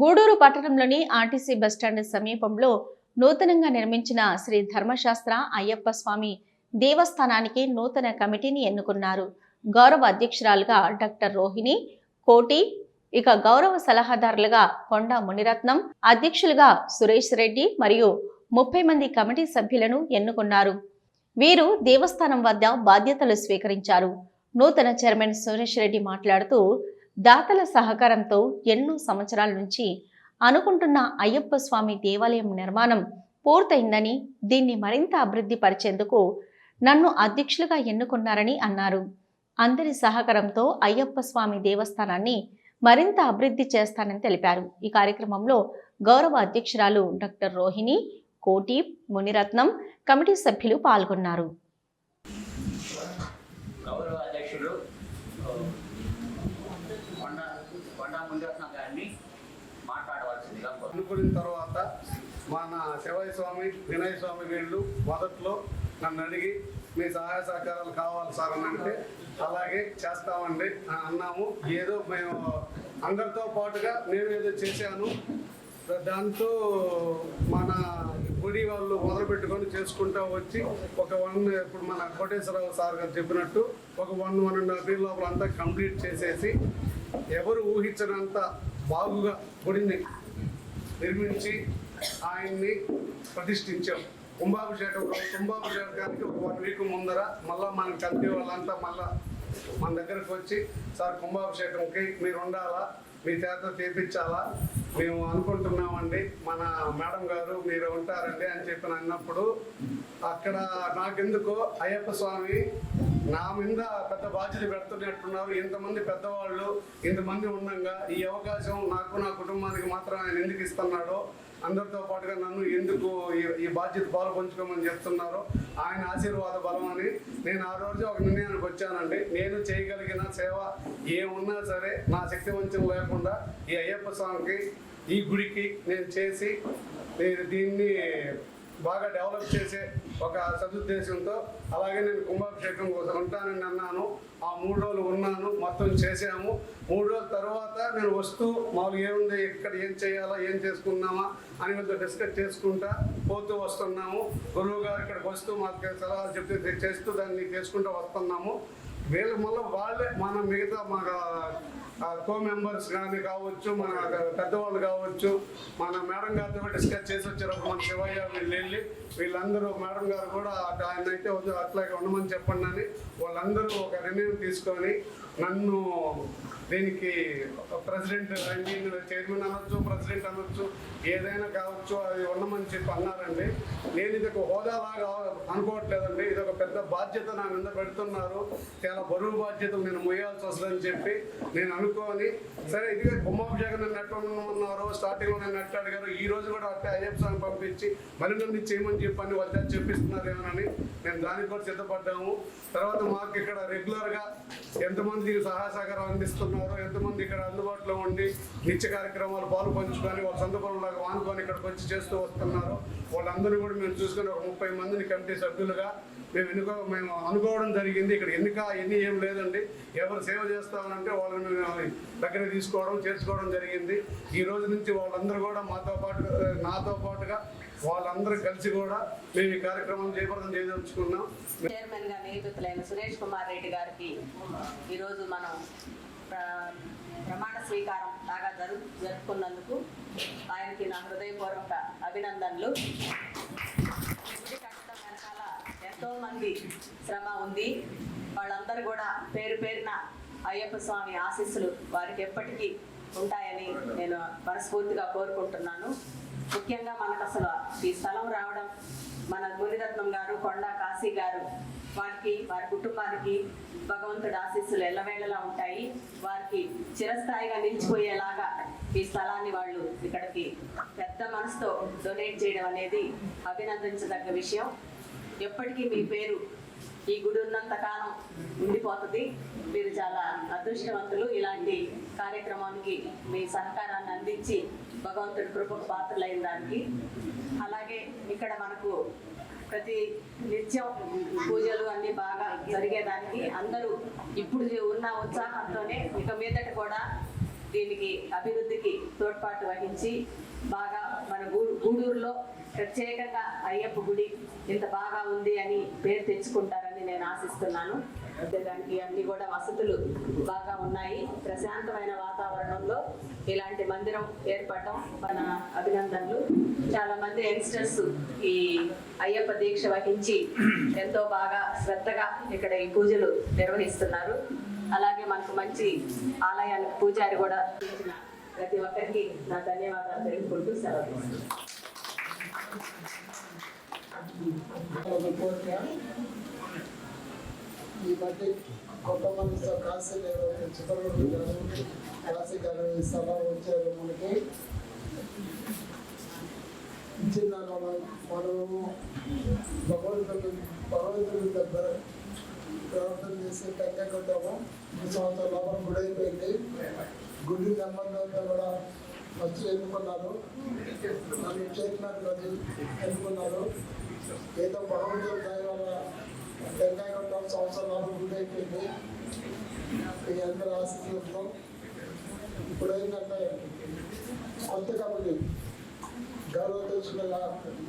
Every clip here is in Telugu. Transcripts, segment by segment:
గూడూరు పట్టణంలోని ఆర్టీసీ బస్టాండ్ సమీపంలో నూతనంగా నిర్మించిన శ్రీ ధర్మశాస్త్ర అయ్యప్ప స్వామి దేవస్థానానికి నూతన కమిటీని ఎన్నుకున్నారు. గౌరవ అధ్యక్షురాలుగా డాక్టర్ రోహిణి కోటి ఇక గౌరవ సలహాదారులుగా కొండ మునిరత్నం అధ్యక్షులుగా సురేష్ రెడ్డి మరియు ముప్పై మంది కమిటీ సభ్యులను ఎన్నుకున్నారు. వీరు దేవస్థానం వద్ద బాధ్యతలు స్వీకరించారు. నూతన చైర్మన్ సురేష్ రెడ్డి మాట్లాడుతూ దాతల సహకారంతో ఎన్నో సంవత్సరాల నుంచి అనుకుంటున్న అయ్యప్ప స్వామి దేవాలయం నిర్మాణం పూర్తయిందని దీన్ని మరింత అభివృద్ధి పరిచేందుకు నన్ను అధ్యక్షులుగా ఎన్నుకున్నారని అన్నారు. అందరి సహకారంతో అయ్యప్ప స్వామి దేవస్థానాన్ని మరింత అభివృద్ధి చేస్తానని తెలిపారు. ఈ కార్యక్రమంలో గౌరవ అధ్యక్షురాలు డాక్టర్ రోహిణి కోటి మునిరత్నం కమిటీ సభ్యులు పాల్గొన్నారు గౌరవ అధ్యక్షుడు ఆ, కొండ కొండ ముందరత్నం గారిని మాట్లాడవలసిందిగా కోరుతున్నాను. అనుకున్న తర్వాత మన శివయ స్వామి వినయ స్వామి వీళ్ళు మొదట్లో నన్ను అడిగి మీ సహాయ సహకారాలు కావాలి సార్ అని అంటే అలాగే చేస్తామండి అని అన్నాము. ఏదో మేము అందరితో పాటుగా నేను ఏదో చేశాను. దాంతో మన గుడి వాళ్ళు మొదలు పెట్టుకొని చేసుకుంటా వచ్చి ఒక వన్ ఇప్పుడు మన కోటేశ్వరరావు సార్ గారు చెప్పినట్టు ఒక one one and half year లోపల అంతా కంప్లీట్ చేసేసి ఎవరు ఊహించినంత బాగుగా గుడిని నిర్మించి ఆయన్ని ప్రతిష్ఠించాం. కుంభాభిషేకం కుంభాభిషేకానికి ఒక వన్ వీక్ ముందర మళ్ళీ మన కమిటీ వాళ్ళంతా మళ్ళీ మన దగ్గరకు వచ్చి సార్ కుంభాభిషేకంకి మీరు ఉండాలా? మీ చేత చేపించాలా? మేము అనుకుంటున్నామండి మన మేడం గారు మీరు ఉంటారండి అని చెప్పి అన్నప్పుడు అక్కడ నాకెందుకో అయ్యప్ప స్వామి నా మీద పెద్ద బాధ్యత పెడుతున్నట్టున్నారు. ఇంతమంది పెద్దవాళ్ళు ఇంతమంది ఉండగా ఈ అవకాశం నాకు నా కుటుంబానికి మాత్రం ఆయన ఎందుకు ఇస్తున్నాడో అందరితో పాటుగా నన్ను ఎందుకు ఈ- బాధ్యత పాలు పంచుకోమని చెప్తున్నారో ఆయన ఆశీర్వాద బలం అని నేను ఆ రోజు ఒక నిర్ణయానికి వచ్చానండి. నేను చేయగలిగిన సేవ ఏమున్నా సరే నా శక్తి వంచన లేకుండా ఈ అయ్యప్ప స్వామికి ఈ గుడికి నేను చేసి నేను దీన్ని బాగా డెవలప్ చేసే ఒక సదుద్దేశంతో అలాగే నేను కుంభాభిషేకం కోసం ఉంటానని అన్నాను. ఆ మూడు రోజులు ఉన్నాను మొత్తం చేసాము మూడు రోజుల తర్వాత నేను వస్తూ మామూలుగా ఏముంది ఇక్కడ ఏం చేయాలా ఏం చేసుకున్నామా అని మీతో డిస్కస్ చేసుకుంటా పోతూ వస్తున్నాము. గురువు గారు ఇక్కడికి వస్తూ మాకు సలహాలు చెప్తే చేస్తూ దాన్ని చేసుకుంటూ వస్తున్నాము. వీళ్ళ మళ్ళీ వాళ్ళే మన మిగతా మా కో మెంబర్స్ కానీ కావచ్చు మన పెద్దవాళ్ళు కావచ్చు మన మేడం గారితో కూడా డిస్కస్ చేసి వచ్చారు. మన శివయ్య వీళ్ళు వెళ్ళి వీళ్ళందరూ మేడం గారు కూడా ఆయన అయితే అట్లాగే ఉండమని చెప్పండి అని వాళ్ళందరూ ఒక నిర్ణయం తీసుకొని నన్ను దీనికి ప్రెసిడెంట్ చైర్మన్ అనొచ్చు ప్రెసిడెంట్ అనొచ్చు ఏదైనా కావచ్చు అది ఉండమని చెప్పి అన్నారండి. నేను ఇది ఒక హోదాలాగా అనుకోవట్లేదండి. ఇది ఒక పెద్ద బాధ్యత నా మీద పెడుతున్నారు. చాలా బరువు బాధ్యత నేను మొయ్యాల్సి వస్తుందని చెప్పి నేను అనుకోని సరే ఇదిగా కుంభాభిషేకం జగన్ నెట్టున్నారు స్టార్టింగ్లో నేను నెట్ట అడిగారు. ఈ రోజు కూడా అట్టే అయ్యప్ప స్వామి పంపించి మరి నన్ను చేయమని చెప్పని వాళ్ళు చేత చెప్పిస్తున్నారేమోనని మేము దానికి కూడా సిద్ధపడ్డాము. తర్వాత మాకు ఇక్కడ రెగ్యులర్గా ఎంతమంది సహాయ సహకారం అందిస్తున్నారు ఎంతమంది ఇక్కడ అందుబాటులో ఉండి నిత్య కార్యక్రమాలు పాలు పంచుకొని వాళ్ళ సందర్భంలో పనులాగా ఇక్కడికి వచ్చి చేస్తూ వస్తున్నారు. వాళ్ళందరినీ కూడా మేము చూసుకొని ఒక ముప్పై మందిని కమిటీ సభ్యులుగా మేము ఎన్నుకో మేము అనుకోవడం జరిగింది. ఇక్కడ ఎన్నిక ఎన్ని ఏం లేదండి. ఎవరు సేవ చేస్తామనంటే వాళ్ళని మేము దగ్గర తీసుకోవడం చేర్చుకోవడం జరిగింది. ఈ రోజు నుంచి వాళ్ళందరూ కూడా మాతో పాటు నాతో పాటుగా వాళ్ళందరూ కలిసి కూడా మేము ఈ కార్యక్రమం చేపడతం చేయదలుచుకున్నాం. చైర్మన్గా నియమితులైన సురేష్ కుమార్ రెడ్డి గారికి ఈరోజు మనం ప్రమాణ స్వీకారం బాగా జరు జరుపుకున్నందుకు ఆయనకి నా హృదయపూర్వక అభినందనలు. గుడి కట్టడం వెనకాల ఎంతో మంది శ్రమ ఉంది. వాళ్ళందరూ కూడా పేరు పేరున అయ్యప్ప స్వామి ఆశీస్సులు వారికి ఎప్పటికీ ఉంటాయని నేను మనస్ఫూర్తిగా కోరుకుంటున్నాను. ముఖ్యంగా మనకు అసలు ఈ స్థలం రావడం మన గురిరత్నం గారు కొండ కాశీ గారు వారికి వారి కుటుంబానికి భగవంతుడి ఆశీస్సులు ఎల్లవేళలా ఉంటాయి. చిరస్థాయిగా నిలిచిపోయేలాగా ఈ స్థలాన్ని వాళ్ళు ఇక్కడికి పెద్ద మనసుతో డొనేట్ చేయడం అనేది అభినందించదగ్గ విషయం. ఎప్పటికీ మీ పేరు ఈ గుడి ఉన్నంత కాలం ఉండిపోతుంది. మీరు చాలా అదృష్టవంతులు. ఇలాంటి కార్యక్రమానికి మీ సహకారాన్ని అందించి భగవంతుడి కృపకు పాత్రలైన దానికి. అలాగే ఇక్కడ మనకు ప్రతి నిత్యం పూజలు అన్ని బాగా జరిగేదానికి అందరూ ఇప్పుడు ఉన్న ఉత్సాహంతోనే ఇక మీదట కూడా దీనికి అభివృద్ధికి తోడ్పాటు వహించి బాగా మన గూడూరులో ప్రత్యేకంగా అయ్యప్ప గుడి ఇంత బాగా ఉంది అని పేరు తెచ్చుకుంటారని నేను ఆశిస్తున్నాను. దానికి అన్ని కూడా వసతులు బాగా ఉన్నాయి. ప్రశాంతమైన వాతావరణంలో ఇలాంటి మందిరం ఏర్పడటం మన అభినందనలు. చాలా మంది యంగ్స్టర్స్ ఈ అయ్యప్ప దీక్ష వహించి ఎంతో బాగా శ్రద్ధగా ఇక్కడ ఈ పూజలు నిర్వహిస్తున్నారు. అలాగే మనకు మంచి ఆలయానికి పూజారి కూడా ప్రతి ఒక్కరికి నా ధన్యవాదాలు తెలుపుకుంటూ సెలవు తీసుకుంటున్నాను. కోరిక ఈ మధ్య గొప్ప కాశీ గారు కాశీ గారు సభ వచ్చారు మనకి మనము భగవంతుడు భగవంతుడి దగ్గర ప్రార్థన చేసి టెంకాయ కొట్టాము సంవత్సరం లోపల గుడి అయిపోయింది గుడి సంబంధంతో కూడా వచ్చి ఎన్నుకున్నారు? నన్ను చేసినట్లు అది ఎన్నుకున్నారు? ఏదో భగవంతుడి దాని వల్ల టెంకాయ కొట్టాం సంవత్సరం లోపల గుడి అయిపోయింది. మీ అందరూ ఆశీర్వదిస్తాం ఇప్పుడు ఏంటంటే కొత్త కమిటీ గౌరవ తెలుసుకున్న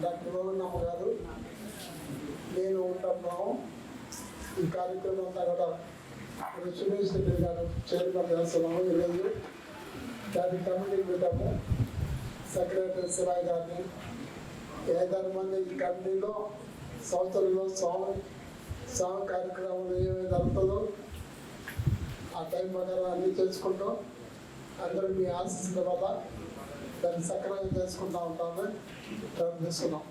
డాక్టర్ రోహన్నమ్మ గారు నేను ఉంటున్నాము ఈ కార్యక్రమం అంతా కూడా ఇప్పుడు సురేష్ గారు చైర్మన్ చేస్తున్నాము. ఈరోజు దాన్ని కమిటీ పెట్టాము సెక్రటరీ శివాయ్ గారిని. ఏదైనా మంది ఈ కమిటీలో సంవత్సరంలో స్వామి స్వామి కార్యక్రమాలు ఏమేమి జరుగుతుందో ఆ టైం ప్రకారం అన్నీ తెలుసుకుంటాం. అందరూ మీ ఆశిస్తున్న వల్ల దాన్ని సక్రమంగా చేసుకుంటా ఉంటామని ప్రార్థిస్తున్నాం.